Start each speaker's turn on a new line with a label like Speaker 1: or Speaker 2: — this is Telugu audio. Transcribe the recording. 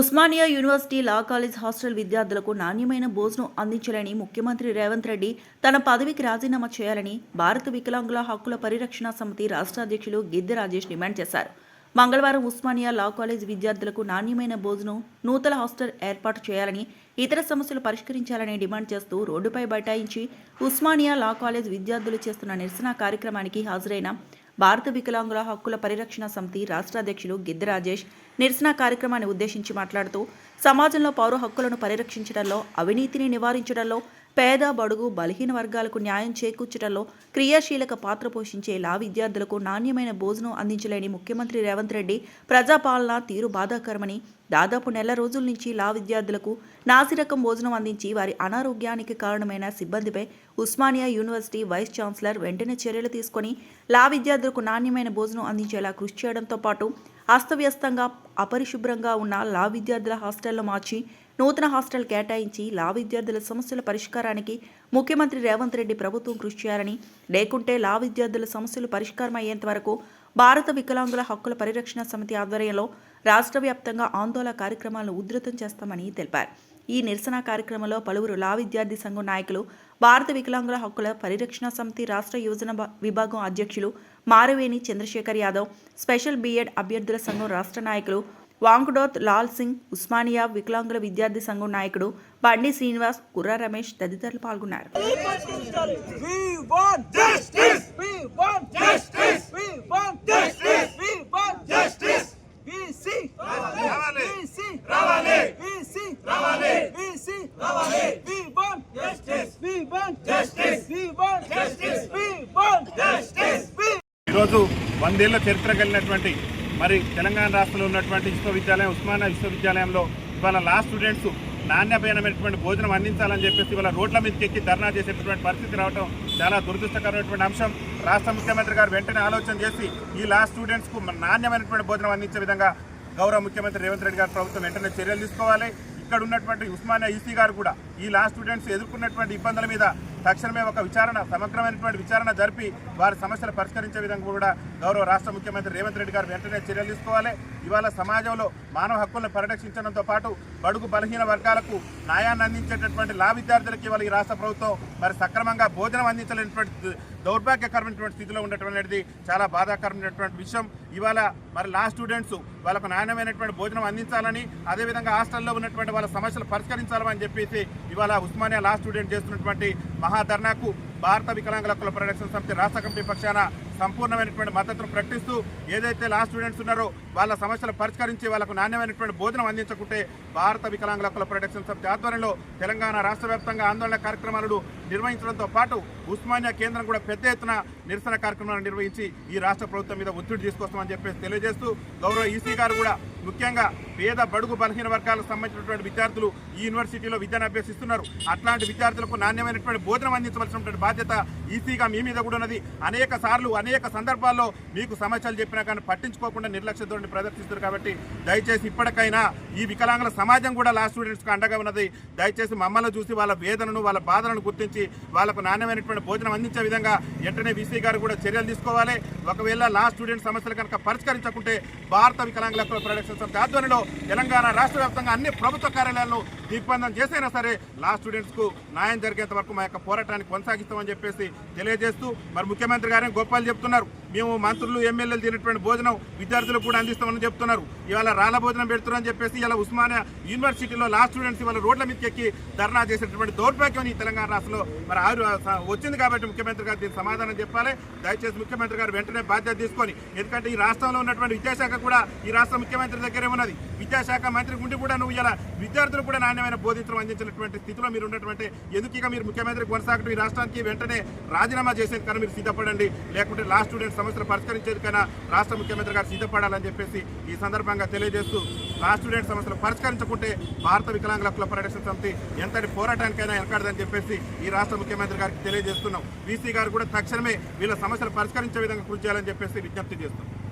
Speaker 1: Osmania university law college hostel విద్యార్థులకు నాణ్యమైన భోజనం అందించాలని ముఖ్యమంత్రి రేవంత్ రెడ్డి తన పదవికి రాజీనామా చేయాలని భారత వికలాంగుల హక్కుల పరిరక్షణ సమితి రాష్ట్ర అధ్యక్షులు గిద్దె రాజేష్ డిమాండ్ చేశారు. మంగళవారం ఉస్మానియా లా కాలేజ్ విద్యార్థులకు నాణ్యమైన భోజనం నూతన హాస్టల్ ఏర్పాటు చేయాలని ఇతర సమస్యలు పరిష్కరించాలని డిమాండ్ చేస్తూ రోడ్డుపై బైఠాయించి ఉస్మానియా లా కాలేజ్ విద్యార్థులు చేస్తున్న నిరసన కార్యక్రమానికి హాజరైన భారత వికలాంగుల హక్కుల పరిరక్షణ సమితి రాష్ట్ర అధ్యక్షులు గిద్ది రాజేష్ నిరసన కార్యక్రమాన్ని ఉద్దేశించి మాట్లాడుతూ సమాజంలో పౌర హక్కులను పరిరక్షించడంలో అవినీతిని నివారించడంలో పేద బడుగు బలహీన వర్గాలకు న్యాయం చేకూర్చడంలో క్రియాశీలక పాత్ర పోషించే లా విద్యార్థులకు నాణ్యమైన భోజనం అందించలేని ముఖ్యమంత్రి రేవంత్ రెడ్డి ప్రజాపాలన తీరు బాధాకరమని దాదాపు నెల రోజుల నుంచి లా విద్యార్థులకు నాసిరకం భోజనం అందించి వారి అనారోగ్యానికి కారణమైన సిబ్బందిపై ఉస్మానియా యూనివర్సిటీ వైస్ ఛాన్సలర్ వెంటనే చర్యలు తీసుకొని లా విద్యార్థులకు నాణ్యమైన భోజనం అందించేలా కృషి చేయడంతో పాటు అస్తవ్యస్తంగా అపరిశుభ్రంగా ఉన్న లా విద్యార్థుల హాస్టల్లో మార్చి నూతన హాస్టల్ కేటాయించి లా విద్యార్థుల సమస్యల పరిష్కారానికి ముఖ్యమంత్రి రేవంత్ రెడ్డి ప్రభుత్వం కృషి చేయాలని లేకుంటే లా విద్యార్థుల సమస్యలు పరిష్కారం అయ్యేంత వరకు భారత వికలాంగుల హక్కుల పరిరక్షణ సమితి ఆధ్వర్యంలో రాష్ట్ర వ్యాప్తంగా ఆందోళన కార్యక్రమాలను ఉధృతం చేస్తామని తెలిపారు. ఈ నిరసన కార్యక్రమంలో పలువురు లా విద్యార్థి సంఘం నాయకులు భారత వికలాంగుల హక్కుల పరిరక్షణ సమితి రాష్ట్ర యువజన విభాగం అధ్యక్షులు మారవేణి చంద్రశేఖర్ యాదవ్ స్పెషల్ బీఎడ్ అభ్యర్థుల సంఘం రాష్ట్ర నాయకులు వాంగ్డోత్ లాల్ సింగ్ ఉస్మానియా వికలాంగుల విద్యార్థి సంఘం నాయకుడు బండి శ్రీనివాస్ కుర్రా రమేష్ తదితరులు పాల్గొన్నారు.
Speaker 2: ఈరోజు వందేళ్ళ చరిత్ర కలిగినటువంటి మరి తెలంగాణ రాష్ట్రంలో ఉన్నటువంటి విశ్వవిద్యాలయం ఉస్మానియా విశ్వవిద్యాలయంలో ఇవాళ లా స్టూడెంట్స్ నాణ్యమైనటువంటి భోజనం అందించాలని చెప్పేసి ఇవాళ రోడ్ల మీదకి ఎక్కి ధర్నా చేసేటటువంటి పరిస్థితి రావడం చాలా దురదృష్టకరమైనటువంటి అంశం. రాష్ట్ర ముఖ్యమంత్రి గారు వెంటనే ఆలోచన చేసి ఈ లా స్టూడెంట్స్కు నాణ్యమైనటువంటి భోజనం అందించే విధంగా గౌరవ ముఖ్యమంత్రి రేవంత్ రెడ్డి గారు ప్రభుత్వం వెంటనే చర్యలు తీసుకోవాలి. ఇక్కడ ఉన్నటువంటి ఉస్మానియా ఈసీ గారు కూడా ఈ లా స్టూడెంట్స్ ఎదుర్కొన్నటువంటి ఇబ్బందుల మీద తక్షణమే ఒక విచారణ సమగ్రమైనటువంటి విచారణ జరిపి వారి సమస్యలు పరిష్కరించే విధంగా కూడా గౌరవ రాష్ట్ర ముఖ్యమంత్రి రేవంత్ రెడ్డి గారు వెంటనే చర్యలు తీసుకోవాలి. ఇవాళ సమాజంలో మానవ హక్కులను పరిరక్షించడంతో పాటు బడుగు బలహీన వర్గాలకు న్యాయాన్ని అందించేటటువంటి లా విద్యార్థులకి ఇవాళ ఈ రాష్ట్ర ప్రభుత్వం మరి సక్రమంగా భోజనం అందించలేనటువంటి దౌర్భాగ్యకరమైనటువంటి స్థితిలో ఉండటం చాలా బాధాకరమైనటువంటి విషయం. ఇవాళ మరి లా స్టూడెంట్స్ వాళ్ళకు నాణ్యమైనటువంటి భోజనం అందించాలని అదేవిధంగా హాస్టల్లో ఉన్నటువంటి వాళ్ళ సమస్యలు పరిష్కరించాలని చెప్పేసి ఇవాళ ఉస్మానియా లా స్టూడెంట్ చేస్తున్నటువంటి మహాధర్నాకు భారత వికలాంగుల కుల పరిరక్షణ సమితి రాష్ట్ర కమిటీ పక్షాన సంపూర్ణమైనటువంటి మద్దతును ప్రకటిస్తూ ఏదైతే లా స్టూడెంట్స్ ఉన్నారో వాళ్ళ సమస్యలు పరిష్కరించి వాళ్ళకు నాణ్యమైనటువంటి బోధన అందించకుంటే భారత వికలాంగుల హక్కుల పరిరక్షణ సమితి ఆధ్వర్యంలో తెలంగాణ రాష్ట్ర వ్యాప్తంగా ఆందోళన కార్యక్రమాలను నిర్వహించడంతో పాటు ఉస్మానియా కేంద్రం కూడా పెద్ద ఎత్తున నిరసన కార్యక్రమాలు నిర్వహించి ఈ రాష్ట్ర ప్రభుత్వం మీద ఒత్తిడి తీసుకొస్తామని చెప్పేసి తెలియజేస్తూ గౌరవ ఈసీ గారు కూడా ముఖ్యంగా పేద బడుగు బలహీన వర్గాలకు సంబంధించినటువంటి విద్యార్థులు ఈ యూనివర్సిటీలో విద్యను అభ్యసిస్తున్నారు. అట్లాంటి విద్యార్థులకు నాణ్యమైనటువంటి భోజనం అందించవలసినటువంటి బాధ్యత ఈసీగా మీ మీద కూడా ఉన్నది. అనేక సార్లు అనేక సందర్భాల్లో మీకు సమస్యలు చెప్పినా కానీ పట్టించుకోకుండా నిర్లక్ష్య ధోరణి ప్రదర్శిస్తారు కాబట్టి దయచేసి ఇప్పటికైనా ఈ వికలాంగుల సమాజం కూడా లా స్టూడెంట్స్కి అండగా ఉన్నది. దయచేసి మమ్మల్ని చూసి వాళ్ళ వేదనను వాళ్ళ బాధలను గుర్తించి వాళ్ళకు నాణ్యమైనటువంటి భోజనం అందించే విధంగా వెంటనే వీసీ గారు కూడా చర్యలు తీసుకోవాలి. ఒకవేళ లా స్టూడెంట్ సమస్యలు కనుక పరిష్కరించకుంటే భారత వికలాంగుల హక్కుల సంస్థ ఆధ్వర్యంలో తెలంగాణ రాష్ట్ర వ్యాప్తంగా అన్ని ప్రభుత్వ కార్యాలయాల్లో దిగ్బంధం చేసైనా సరే లా స్టూడెంట్స్కు న్యాయం జరిగేంత వరకు మా యొక్క పోరాటాన్ని కొనసాగిస్తామని చెప్పేసి తెలియజేస్తూ మరి ముఖ్యమంత్రి గారే గొప్పలు చెప్తున్నారు. మేము మంత్రులు ఎమ్మెల్యేలు తినటువంటి భోజనం విద్యార్థులకు కూడా అందిస్తామని చెప్తున్నారు. ఇవాళ రాళ్ళ భోజనం పెడుతున్నారని చెప్పేసి ఇలా ఉస్మానియా యూనివర్సిటీలో లా స్టూడెంట్స్ ఇవాళ రోడ్ల మీదకి ఎక్కి ధర్నా చేసినటువంటి దౌర్భాగ్యం ఈ తెలంగాణ రాష్ట్రంలో మరి ఆరు వచ్చింది కాబట్టి ముఖ్యమంత్రి గారు దీనికి సమాధానం చెప్పాలి. దయచేసి ముఖ్యమంత్రి గారు వెంటనే బాధ్యత తీసుకొని ఎందుకంటే ఈ రాష్ట్రంలో ఉన్నటువంటి విద్యాశాఖ కూడా ఈ రాష్ట్ర ముఖ్యమంత్రి దగ్గరే ఉన్నది. విద్యాశాఖ మంత్రి గుండి కూడా నువ్వు ఇలా విద్యార్థులు కూడా నాణ్యమైన బోధించడం అందించినటువంటి స్థితిలో మీరు ఉన్నటువంటి ఎందుకు ఇక మీరు ముఖ్యమంత్రి కొనసాగటం ఈ రాష్ట్రానికి వెంటనే రాజీనామా చేసేది చేసేందుకన్నా మీరు సిద్ధపడండి. లేకుంటే లా స్టూడెంట్ సమస్యలు పరిష్కరించేందుకైనా రాష్ట్ర ముఖ్యమంత్రి గారు సిద్ధపడాలని చెప్పేసి ఈ సందర్భంగా తెలియజేస్తూ లా స్టూడెంట్ సమస్యలు పరిష్కరించకుంటే భారత వికలాంగుల హక్కుల పరిరక్షణ సమితి ఎంతటి పోరాటానికైనా వెనకాడదని చెప్పేసి ఈ రాష్ట్ర ముఖ్యమంత్రి గారికి తెలియజేస్తున్నాం. వీసీ గారు కూడా తక్షణమే వీళ్ళ సమస్యలు పరిష్కరించే విధంగా కృషి చేయాలని చెప్పేసి విజ్ఞప్తి చేస్తున్నాం.